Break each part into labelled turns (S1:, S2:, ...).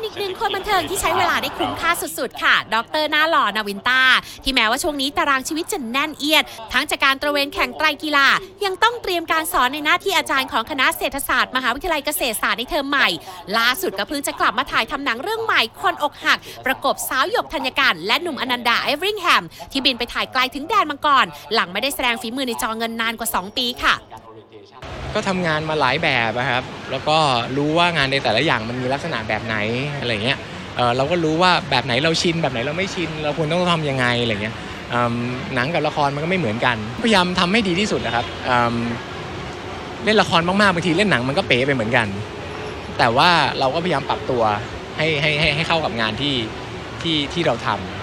S1: เป็นอีกหนึ่งคนบันเทิงที่ใช้เวลาได้คุ้มค่าสุดๆ ค่ะ ดรหน้าหล่อนาวินตาที่แม้ว่าช่วงนี้ตารางชีวิตจะแน่นเอียด ทั้งจากการตระเวนแข่งไตรกีฬา ยังต้องเตรียมการสอนในหน้าที่อาจารย์ของคณะเศรษฐศาสตร์มหาวิทยาลัยเกษตรศาสตร์ในเทอมใหม่ ล่าสุดก็เพิ่งจะกลับมาถ่ายทำหนังเรื่องใหม่คนอกหัก ประกบสาวหยกธัญการและหนุ่มอนันดาเอเวอริงแฮมที่บินไปถ่ายไกลถึงแดนมังกรหลังไม่ได้แสดงฝีมือในจอเงินนานกว่า 2 ปีค่ะ
S2: ก็ทำงานมาหลายแบบอะครับ แล้วก็รู้ว่างานในแต่ละอย่างมันมีลักษณะแบบไหนอะไรเงี้ยเอ่อเราก็รู้ว่าแบบไหนเราชินแบบไหนเราไม่ชิน เราควรต้องทำยังไงอะไรเงี้ยอืมหนังกับละครมันก็ไม่เหมือนกัน พยายามทำให้ดีที่สุดนะครับอืมเล่นละครมากๆบางทีเล่นหนังมันก็เป๋ไปเหมือนกัน แต่ว่าเราก็พยายามปรับตัวให้ให้ให้ให้เข้ากับงานที่ที่ที่เราทำ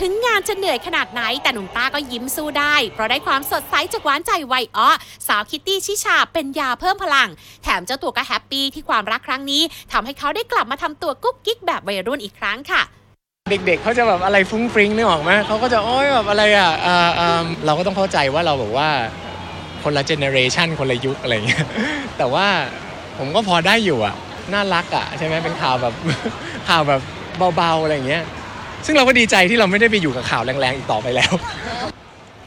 S1: ถึงงานจะเหนื่อยขนาดไหน แต่หนุ่มต้าก็ยิ้มสู้ได้ เพราะได้ความสดใสจากหวานใจวัยอ้อสาวคิตตี้ชิชาเป็นยาเพิ่มพลัง แถมเจ้าตัวก็แฮปปี้ที่ความรักครั้งนี้ทำให้เขาได้กลับมาทำตัวกุ๊กกิ๊กแบบวัยรุ่นอีกครั้งค่ะ
S2: เด็กๆเขาจะแบบอะไรฟุ้งฟริ้งนึกออกไหมเขาก็จะโอ้ยแบบอะไรอะอ่าอ่าเราก็ต้องเข้าใจว่าเราแบบว่าคนละเจเนเรชันคนละยุคอะไรเงี้ยแต่ว่าผมก็พอได้อยู่อะน่ารักอะใช่ไหมเป็นข่าวแบบข่าวแบบเบาๆอะไรเงี้ย ซึ่งเราก็ดีใจที่เราไม่ได้ไปอยู่กับข่าวแรงๆอีกต่อไปแล้ว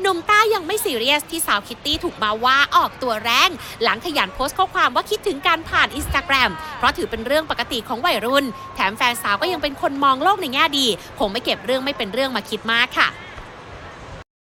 S1: หนุ่มต้ายังไม่ซีเรียสที่สาวคิตตี้ถูกมาว่าออกตัวแรง หลังขยันโพสต์ข้อความว่าคิดถึงการผ่านอินสตาแกรมเพราะถือเป็นเรื่องปกติของวัยรุ่น แถมแฟนสาวก็ยังเป็นคนมองโลกในแง่ดี คงไม่เก็บเรื่องไม่เป็นเรื่องมาคิดมากค่ะ